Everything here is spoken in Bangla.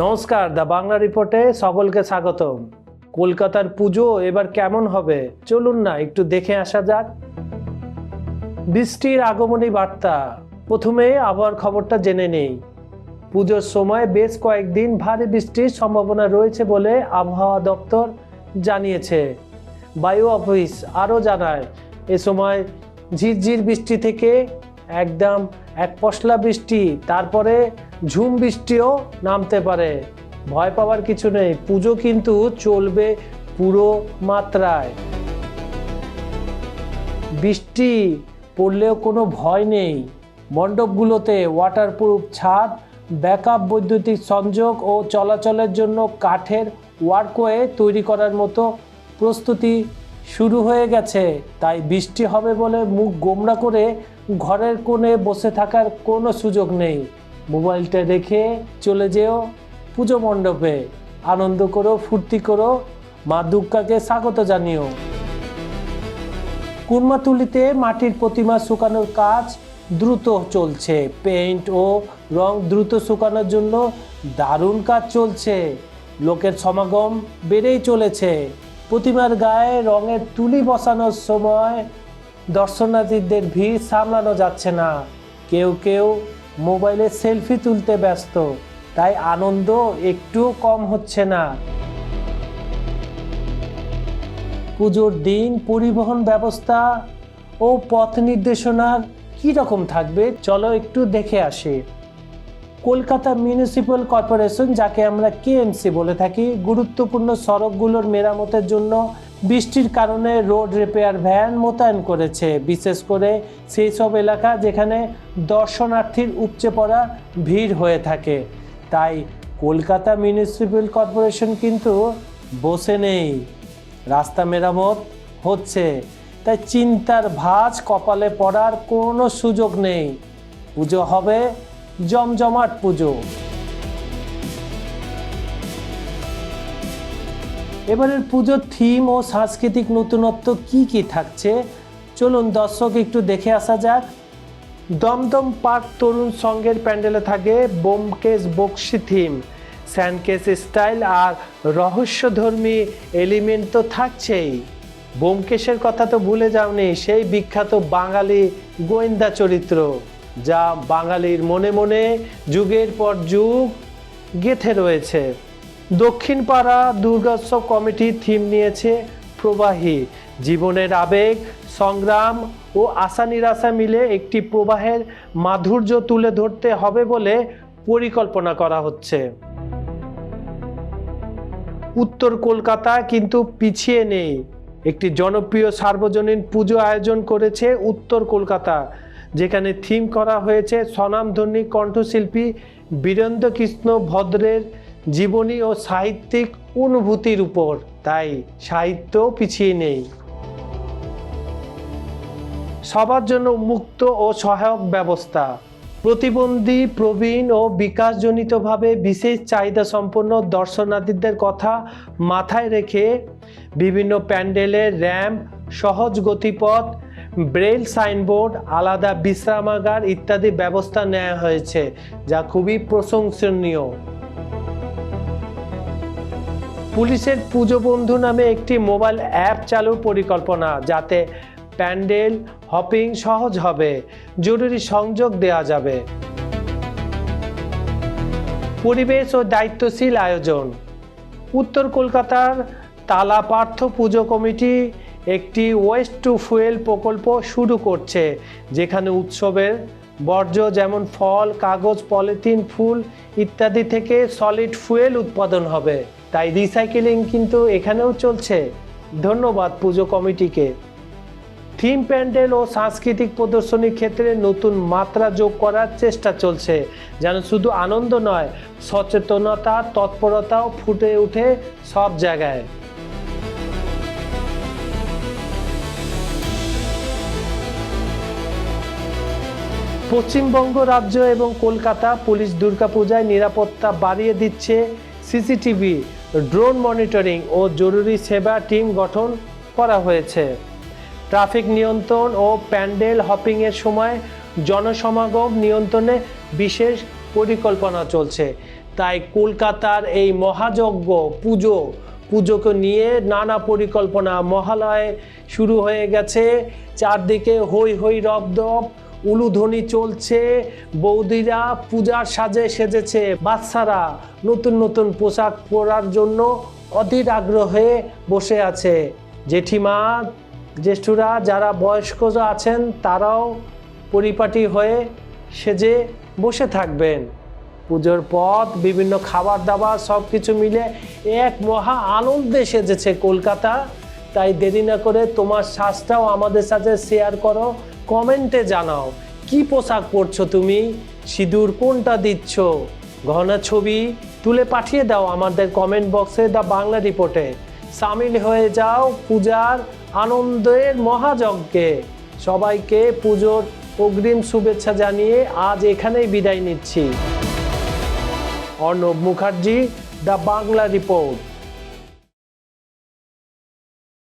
নমস্কার, দ্য বাংলা রিপোর্টে সকলকে স্বাগতম। কলকাতার পুজো এবার কেমন হবে? চলুন না, একটু দেখে আসা যাক। বৃষ্টির আগমনী বার্তা। প্রথমে আবহাওয়ার খবরটা জেনে নেই। পুজোর সময় বেশ কয়েকদিন ভারী বৃষ্টির সম্ভাবনা রয়েছে বলে আবহাওয়া দপ্তর জানিয়েছে। বায়ু অফিস আরও জানায়, এ সময় ঝিরঝির বৃষ্টি থেকে একদম এক পশলা বৃষ্টি, তারপরে ঝুম বৃষ্টিও নামতে পারে। ভয় পাওয়ার কিছু নেই, পুজো কিন্তু চলবে পুরো মাত্রায়। বৃষ্টি পড়লেও কোনো ভয় নেই। মণ্ডপগুলোতে ওয়াটারপ্রুফ ছাদ ব্যাকআপ বৈদ্যুতিক সংযোগ ও চলাচলের জন্য কাঠের ওয়ার্কওয়ে তৈরি করার মতো প্রস্তুতি শুরু হয়ে গেছে। তাই বৃষ্টি হবে বলে মুখ গোমরা করে ঘরের কোণে বসে থাকার কোনো সুযোগ নেই। মোবাইলটা রেখে চলে যেও। পুজো মণ্ডপে আনন্দ করো, ফুর্তি করো। মা দুর্গাকে স্বাগত জানিও। কুর্মাতুলিতে মাটির প্রতিমা শুকানোর কাজ দ্রুত চলছে। পেইন্ট ও রং দ্রুত শুকানোর জন্য দারুণ কাজ চলছে। লোকের সমাগম বেড়েই চলেছে। প্রতিমার গায়ে রঙের তুলি বসানোর সময় দর্শনার্থীদের ভিড় সামলানো যাচ্ছে না। কেউ কেউ মোবাইলে সেলফি তুলতে ব্যস্ত, তাই আনন্দ একটুও কম হচ্ছে না। পুজোর দিন, পরিবহন ব্যবস্থা ও পথ নির্দেশনার কী রকম থাকবে, চলো একটু দেখে আসি। কলকাতা মিউনিসিপ্যাল কর্পোরেশন, যাকে আমরা কেএমসি বলে থাকি, গুরুত্বপূর্ণ সড়কগুলোর মেরামতের জন্য বৃষ্টির কারণে রোড রিপেয়ার ভ্যান মোতায়েন করেছে। বিশেষ করে সেই সব এলাকা যেখানে দর্শনার্থীর উপচে পড়া ভিড় হয়ে থাকে। তাই কলকাতা মিউনিসিপ্যাল কর্পোরেশন কিন্তু বসে নেই। রাস্তা মেরামত হচ্ছে। তাই চিন্তার ভাঁজ কপালে পড়ার কোনো সুযোগ নেই। পুজো হবে জমজমাট পুজো। এবারের পুজোর থিম ও সাংস্কৃতিক নতুনত্ব কি কি থাকছে? চলুন দর্শক, একটু দেখে আসা যাক। দমদম পার্ক তরুণ সঙ্গের প্যান্ডেলে থাকে বোমকেশ বক্সি থিম স্যানকেস স্টাইল আর রহস্যধর্মী এলিমেন্ট তো থাকছেই। বোমকেশের কথা তো ভুলে যাওনি, সেই বিখ্যাত বাঙালি গোয়েন্দা চরিত্র, যা বাঙালির মনে মনে যুগের পর যুগ গেথে রয়েছে। দক্ষিণ পাড়া দুর্গোৎসব কমিটি থিম নিয়েছে প্রবাহী। জীবনের আবেগ, সংগ্রাম ও আশা নিরাশা মিলে একটি প্রবাহের মাধুর্য তুলে ধরতে হবে বলে পরিকল্পনা করা হচ্ছে। উত্তর কলকাতা কিন্তু পিছিয়ে নেই। একটি জনপ্রিয় সার্বজনীন পুজো আয়োজন করেছে উত্তর কলকাতা, যেখানে থিম করা হয়েছে স্বনামধর্মী কণ্ঠশিল্পী বীরেন্দ্র কৃষ্ণ ভদ্রের জীবনী ও সাহিত্যিক অনুভূতির উপর, তাই সাহিত্য পিছিয়ে নেই। সবার জন্য মুক্ত ও সহায়ক ব্যবস্থা। প্রতিবন্ধী, প্রবীণ ও বিকাশজনিতভাবে বিশেষ চাহিদা সম্পন্ন দর্শনার্থীদের কথা মাথায় রেখে বিভিন্ন প্যান্ডেলের র্যাম্প, সহজ গতিপথ, ব্রেল সাইনবোর্ড, আলাদা বিশ্রামাগার ইত্যাদি ব্যবস্থা নেওয়া হয়েছে, যা খুবই প্রশংসনীয়। পুলিশের পুজো বন্ধু নামে একটি মোবাইল অ্যাপ চালুর পরিকল্পনা, যাতে প্যান্ডেল হপিং সহজ হবে, জরুরি সংযোগ দেওয়া যাবে। পরিবেশ ও দায়িত্বশীল আয়োজন। উত্তর কলকাতার তালাপার্থ পুজো কমিটি একটি ওয়েস্ট টু ফুয়েল প্রকল্প শুরু করছে, যেখানে উৎসবের বর্জ্য যেমন ফল, কাগজ, পলিথিন, ফুল ইত্যাদি থেকে সলিড ফুয়েল উৎপাদন হবে। তাই রিসাইকেলিং কিন্তু এখানেও চলছে। ধন্যবাদ পুজো কমিটিকে। থিম প্যান্ডেল ও সাংস্কৃতিক প্রদর্শনীর ক্ষেত্রে নতুন মাত্রা যোগ করার চেষ্টা চলছে, যেন শুধু আনন্দ নয়, সচেতনতা, তৎপরতাও ফুটে ওঠে সব জায়গায়। পশ্চিমবঙ্গ রাজ্য এবং কলকাতা পুলিশ দুর্গাপূজায় নিরাপত্তা বাড়িয়ে দিচ্ছে সিসিটিভি। ড্রোন মনিটরিং ও জরুরি সেবা টিম গঠন করা হয়েছে। ট্রাফিক নিয়ন্ত্রণ ও প্যান্ডেল হপিংয়ের সময় জনসমাগম নিয়ন্ত্রণে বিশেষ পরিকল্পনা চলছে। তাই কলকাতার এই মহাযজ্ঞ পুজো, পুজোকে নিয়ে নানা পরিকল্পনা মহালয় শুরু হয়ে গেছে। চারদিকে হই হই রবদব উলুধ্বনি চলছে, বৌদিরা পূজার সাজে সেজেছে, বাচ্চারা নতুন নতুন পোশাক পরার জন্য অধীর আগ্রহে বসে আছে। জেঠিমা, জ্যেষ্ঠরা যারা বয়স্ক আছেন, তারাও পরিপাটি হয়ে সেজে বসে থাকবেন। পুজোর পথ, বিভিন্ন খাবার দাবার সব কিছু মিলে এক মহা আনন্দে সেজেছে কলকাতা। তাই দেরি না করে তোমার শ্বাসটাও আমাদের সাথে শেয়ার করো। কমেন্টে জানাও, কি পোশাক পরছো তুমি? সিঁদুর কোনটা দিচ্ছ? ঘনা ছবি তুলে পাঠিয়ে দাও আমাদের কমেন্ট বক্সে দ্য বাংলা রিপোর্টে। সামিল হয়ে যাও পূজার আনন্দের মহাযজ্ঞে। সবাইকে পুজোর অগ্রিম শুভেচ্ছা জানিয়ে আজ এখানেই বিদায় নিচ্ছি। Arnab Mukherjee, the Bangla report.